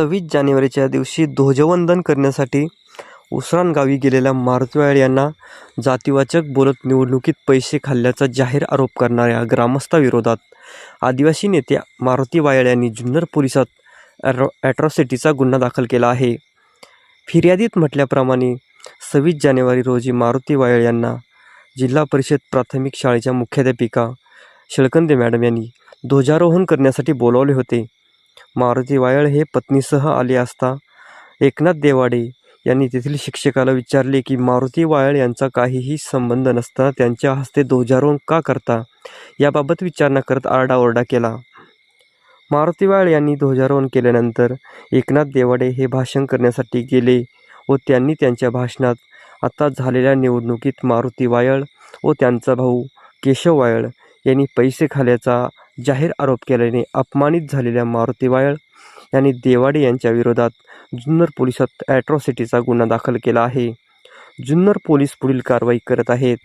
सव्वीस जानेवारीच्या दिवशी ध्वजवंदन करण्यासाठी उसरानगावी गेलेल्या मारुतवाळ यांना जातीवाचक बोलत निवडणुकीत पैसे खाल्ल्याचा जाहीर आरोप करणाऱ्या ग्रामस्थाविरोधात आदिवासी नेत्या मारुती वायळ यांनी जुन्नर पोलिसात ॲट्रॉ ॲट्रॉसिटीचा गुन्हा दाखल केला आहे. फिर्यादीत म्हटल्याप्रमाणे सव्वीस जानेवारी रोजी मारुती वायळ यांना जिल्हा परिषद प्राथमिक शाळेच्या मुख्याध्यापिका शेळकंदे मॅडम यांनी ध्वजारोहण करण्यासाठी बोलावले होते. मारुती वायळ हे पत्नीसह आले असता एकनाथ देवाडे यांनी तेथील शिक्षकाला विचारले की मारुती वायळ यांचा काहीही संबंध नसताना त्यांच्या हस्ते ध्वजारोहण का करता? याबाबत विचारणा करत आरडाओरडा केला. मारुती वायळ यांनी ध्वजारोहण केल्यानंतर एकनाथ देवाडे हे भाषण करण्यासाठी गेले व त्यांनी त्यांच्या भाषणात आता झालेल्या निवडणुकीत मारुती वायळ व त्यांचा भाऊ केशव वायळ यांनी पैसे खाल्याचा जाहीर आरोप केल्याने अपमानित झालेल्या मारुती वायळ यांनी देवाडे यांच्या विरोधात जुन्नर पोलिसात ॲट्रॉसिटीचा गुन्हा दाखल केला आहे. जुन्नर पोलीस पुढील कारवाई करत आहेत.